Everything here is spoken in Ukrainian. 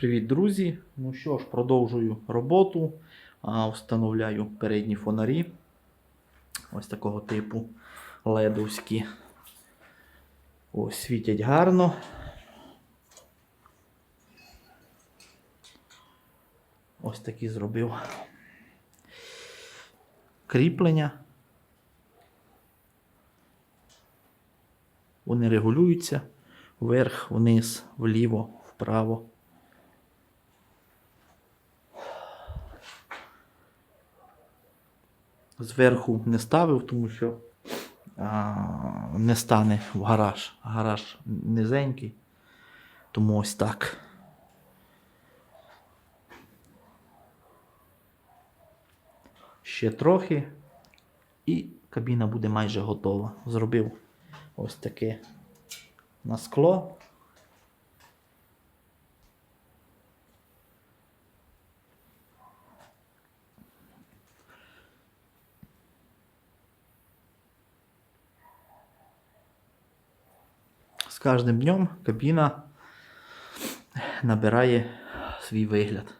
Привіт, друзі! Ну що ж, продовжую роботу. А, Встановляю передні фонарі. Ось такого типу ледовські. Ось світять гарно. Ось такі зробив кріплення. Вони регулюються вверх, вниз, вліво, вправо. Зверху не ставив, тому що а, не стане в гараж. Гараж низенький. Тому ось так. Ще трохи. І кабіна буде майже готова. Зробив ось таке на скло. З кожним днем кабіна набирає свій вигляд.